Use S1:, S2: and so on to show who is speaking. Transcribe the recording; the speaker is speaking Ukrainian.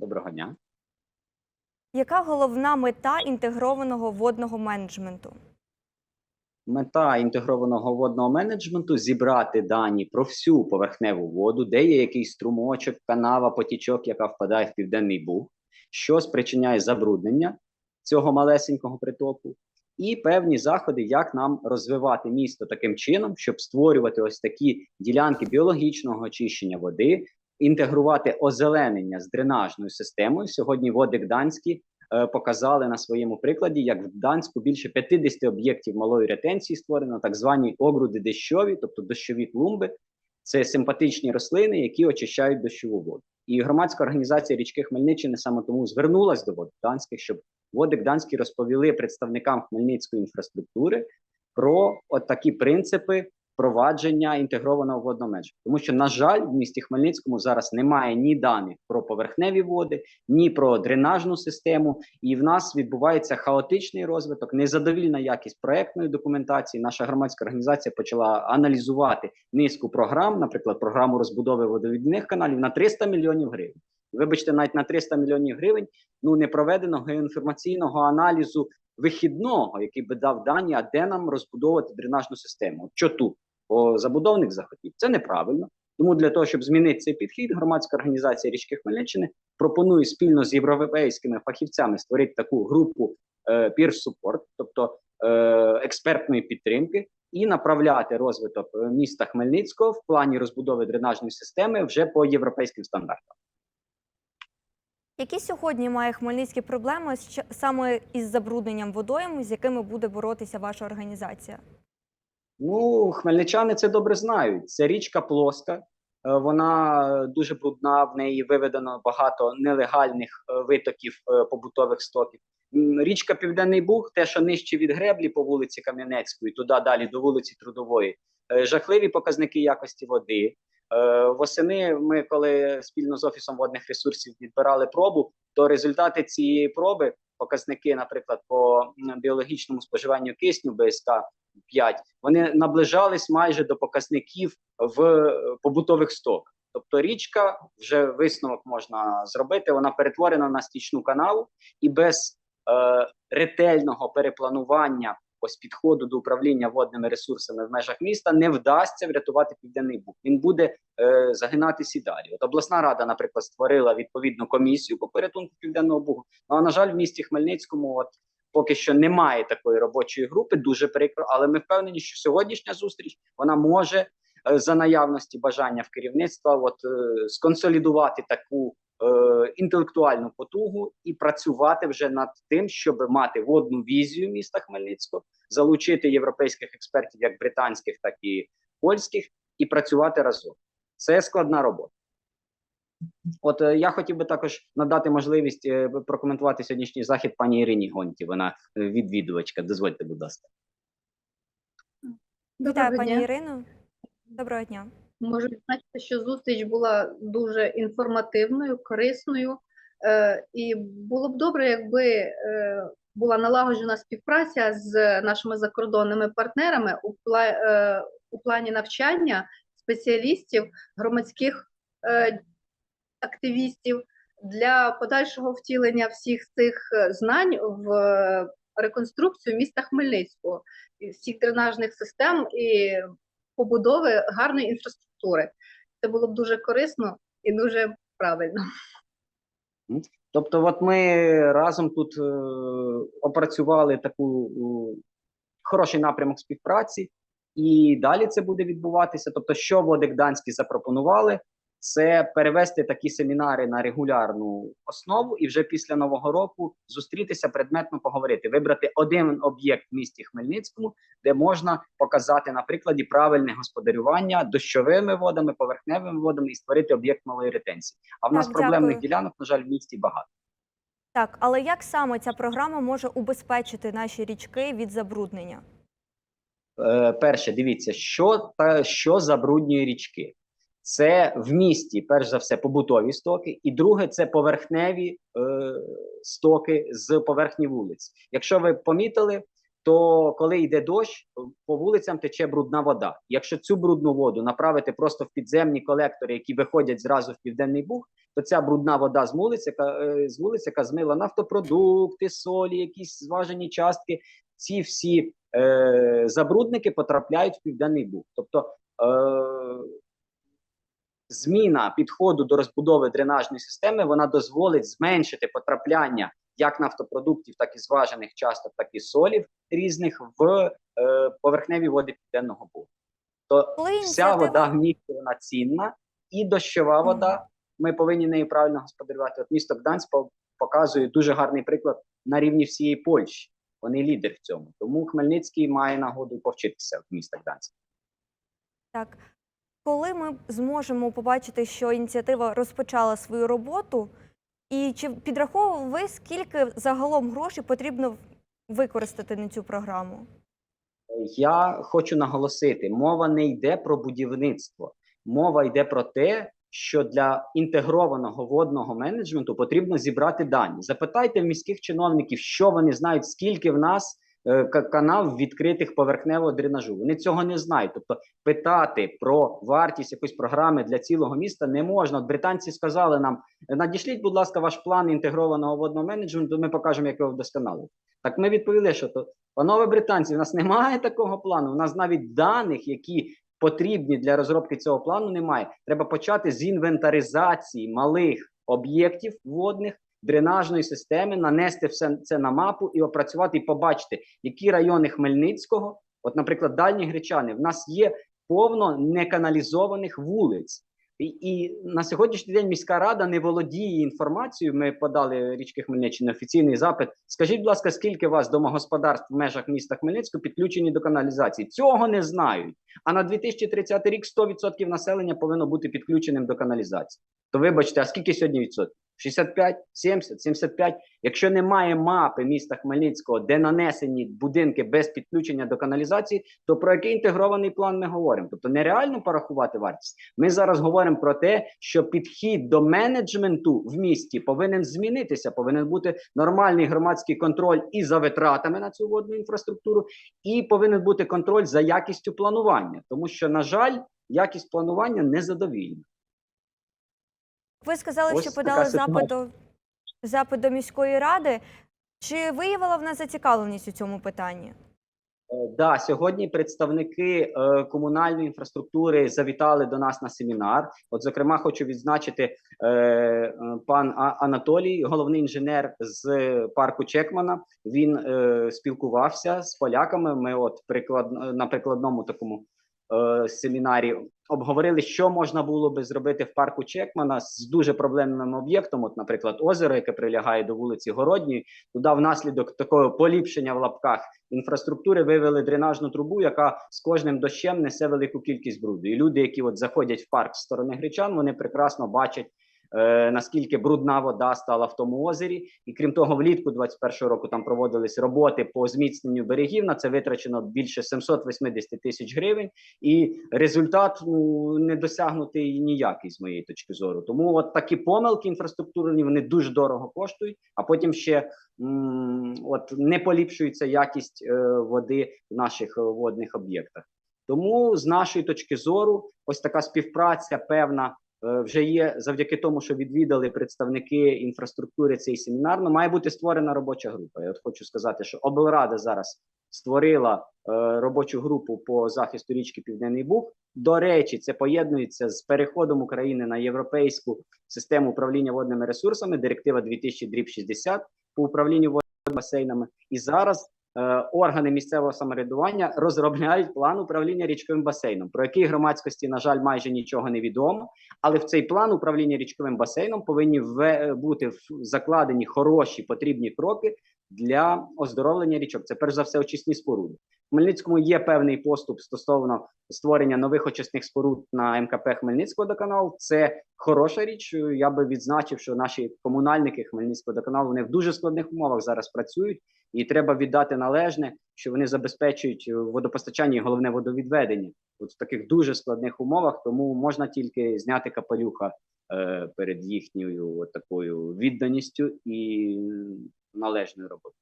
S1: Доброго дня.
S2: Яка головна мета інтегрованого водного менеджменту?
S1: Мета інтегрованого водного менеджменту зібрати дані про всю поверхневу воду, де є якийсь струмочок, канава, потічок, яка впадає в південний буг, що спричиняє забруднення цього малесенького притоку, і певні заходи, як нам розвивати місто таким чином, щоб створювати ось такі ділянки біологічного очищення води, інтегрувати озеленення з дренажною системою. Сьогодні води Гданські е, показали на своєму прикладі, як в Гданську більше 50 об'єктів малої ретенції створено, так звані огруди дощові, тобто дощові клумби. Це симпатичні рослини, які очищають дощову воду. І громадська організація річки Хмельниччини саме тому звернулась до вод Гданських, щоб води Гданські розповіли представникам Хмельницької інфраструктури про от такі принципи впровадження інтегрованого водного. Тому що, на жаль, в місті Хмельницькому зараз немає ні даних про поверхневі води, ні про дренажну систему, і в нас відбувається хаотичний розвиток, незадовільна якість проектної документації. Наша громадська організація почала аналізувати низку програм, наприклад, програму розбудови водовідних каналів на 300 мільйонів гривень. Вибачте, навіть на 300 мільйонів гривень ну не проведено геоінформаційного аналізу вихідного, який би дав дані, а де нам розбудовувати дренажну систему. Що тут? Бо забудовник захотів. Це неправильно. Тому для того, щоб змінити цей підхід, громадська організація річки Хмельниччини пропонує спільно з європейськими фахівцями створити таку групу е, peer support, тобто е, експертної підтримки, і направляти розвиток е, міста Хмельницького в плані розбудови дренажної системи вже по європейським стандартам.
S2: Які сьогодні має Хмельницький проблеми саме із забрудненням водойм, з якими буде боротися ваша організація?
S1: Ну, хмельничани це добре знають. Це річка плоска, е, вона дуже брудна, в неї виведено багато нелегальних е, витоків е, побутових стоків. Річка Південний Буг, те, що нижче від греблі по вулиці Кам'янецької, туди далі до вулиці Трудової, жахливі показники якості води. Восени ми, коли спільно з офісом водних ресурсів відбирали пробу, то результати цієї проби, показники, наприклад, по біологічному споживанню кисню БСК 5, вони наближались майже до показників в е, побутових стоках. Тобто річка вже висновок можна зробити. Вона перетворена на стічну канаву, і без е, ретельного перепланування ось підходу до управління водними ресурсами в межах міста не вдасться врятувати південний буг. Він буде е, загинатись і далі. От обласна рада, наприклад, створила відповідну комісію по порятунку південного бугу. Ну а на жаль, в місті Хмельницькому, от поки що немає такої робочої групи, дуже прикро, але ми впевнені, що сьогоднішня зустріч вона може е, за наявності бажання в керівництва, от е, сконсолідувати таку е, інтелектуальну потугу і працювати вже над тим, щоб мати водну візію міста Хмельницького, залучити європейських експертів, як британських, так і польських, і працювати разом. Це складна робота. От е, я хотів би також надати можливість е, прокоментувати сьогоднішній захід пані Ірині Гонті. Вона е, відвідувачка. Дозвольте, будь ласка.
S2: Вітаю,
S3: Доброго
S2: пані
S3: дня.
S2: Ірино. Доброго дня.
S3: Можу відзначити, що зустріч була дуже інформативною, корисною, е, і було б добре, якби е, була налагоджена співпраця з нашими закордонними партнерами у, пла, е, у плані навчання спеціалістів, громадських е, активістів для подальшого втілення всіх цих е, знань в е, реконструкцію міста Хмельницького, всіх дренажних систем і побудови гарної інфраструктури. Це було б дуже корисно і дуже правильно.
S1: Тобто, от ми разом тут е, опрацювали таку хороший напрямок співпраці, і далі це буде відбуватися. Тобто, що води Гданські запропонували, це перевести такі семінари на регулярну основу, і вже після нового року зустрітися предметно поговорити, вибрати один об'єкт в місті Хмельницькому, де можна показати на прикладі правильне господарювання дощовими водами, поверхневими водами і створити об'єкт малої ретенції. А в нас
S2: Так,
S1: проблемних
S2: дякую.
S1: ділянок, на жаль, в місті багато.
S2: Так, але як саме ця програма може убезпечити наші річки від забруднення?
S1: Е, перше, дивіться, що та що забруднює річки. Це в місті, перш за все, побутові стоки, і друге це поверхневі е, стоки з поверхні вулиць. Якщо ви помітили, то коли йде дощ, по вулицям тече брудна вода. Якщо цю брудну воду направити просто в підземні колектори, які виходять зразу в південний буг, то ця брудна вода з вулиці, яка, е, з вулиці, яка змила нафтопродукти, солі, якісь зважені частки, ці всі е, забрудники потрапляють в південний буг. Тобто е, зміна підходу до розбудови дренажної системи вона дозволить зменшити потрапляння як нафтопродуктів, так і зважених часток, так і солів різних в е, поверхневі води південного бугу. То
S2: Коли
S1: вся вода в місті вона цінна, і дощова вода. Ми повинні нею правильно господарювати. От місто Гданськ показує дуже гарний приклад на рівні всієї Польщі. Вони лідер в цьому. Тому Хмельницький має нагоду повчитися в міста Гданськ.
S2: Так, коли ми зможемо побачити, що ініціатива розпочала свою роботу, і чи підраховували ви, скільки загалом грошей потрібно використати на цю програму?
S1: Я хочу наголосити: мова не йде про будівництво, мова йде про те, що для інтегрованого водного менеджменту потрібно зібрати дані. Запитайте в міських чиновників, що вони знають, скільки в нас канав відкритих поверхневого дренажу. Вони цього не знають. Тобто, питати про вартість якоїсь програми для цілого міста не можна. От британці сказали нам: надішліть, будь ласка, ваш план інтегрованого водного менеджменту. Ми покажемо, як його вдосконалити. Так ми відповіли, що то Панове британці, у нас немає такого плану. У нас навіть даних, які потрібні для розробки цього плану, немає. Треба почати з інвентаризації малих об'єктів водних, дренажної системи, нанести все це на мапу і опрацювати, і побачити, які райони Хмельницького, от, наприклад, дальні гречани, в нас є повно неканалізованих вулиць. І, і на сьогоднішній день міська рада не володіє інформацією. Ми подали річки Хмельниччини офіційний запит. Скажіть, будь ласка, скільки у вас домогосподарств в межах міста Хмельницького підключені до каналізації? Цього не знають. А на 2030 рік 100% населення повинно бути підключеним до каналізації. То вибачте, а скільки сьогодні відсотків? 65, 70, 75. Якщо немає мапи міста Хмельницького, де нанесені будинки без підключення до каналізації, то про який інтегрований план ми говоримо? Тобто нереально порахувати вартість. Ми зараз говоримо про те, що підхід до менеджменту в місті повинен змінитися, повинен бути нормальний громадський контроль і за витратами на цю водну інфраструктуру, і повинен бути контроль за якістю планування, тому що, на жаль, якість планування незадовільна.
S2: Ви сказали,
S1: Ось
S2: що
S1: така
S2: подали запит до, запит до міської ради. Чи виявила вона зацікавленість у цьому питанні?
S1: Е, Да, сьогодні представники е, комунальної інфраструктури завітали до нас на семінар. От, зокрема, хочу відзначити е, пан Анатолій, головний інженер з парку Чекмана. Він е, спілкувався з поляками. Ми, от приклад на прикладному такому е, семінарі обговорили, що можна було би зробити в парку Чекмана з дуже проблемним об'єктом. От, наприклад, озеро, яке прилягає до вулиці Городньої. Туди внаслідок такого поліпшення в лапках інфраструктури вивели дренажну трубу, яка з кожним дощем несе велику кількість бруду. І люди, які от заходять в парк з сторони гречан, вони прекрасно бачать. Е, наскільки брудна вода стала в тому озері, і крім того, влітку 21-го року там проводились роботи по зміцненню берегів. На це витрачено більше 780 тисяч гривень, і результат ну, не досягнутий ніякий з моєї точки зору. Тому от такі помилки інфраструктурні вони дуже дорого коштують, а потім ще м, от не поліпшується якість е, води в наших е, водних об'єктах. Тому з нашої точки зору, ось така співпраця певна. Е, Вже є завдяки тому, що відвідали представники інфраструктури цей семінар. Ну, має бути створена робоча група. Я от хочу сказати, що облрада зараз створила е, робочу групу по захисту річки Південний Буг. До речі, це поєднується з переходом України на європейську систему управління водними ресурсами, директива 2000-60 по управлінню водними басейнами. І зараз органи місцевого самоврядування розробляють план управління річковим басейном, про який громадськості, на жаль, майже нічого не відомо. Але в цей план управління річковим басейном повинні бути закладені хороші потрібні кроки для оздоровлення річок. Це перш за все очисні споруди. В Хмельницькому є певний поступ стосовно створення нових очисних споруд на МКП Хмельницького водоканалу. Це хороша річ. Я би відзначив, що наші комунальники Хмельницького водоканалу вони в дуже складних умовах зараз працюють, і треба віддати належне, що вони забезпечують водопостачання і головне водовідведення от в таких дуже складних умовах. Тому можна тільки зняти капелюха е, перед їхньою от такою відданістю і належною роботою.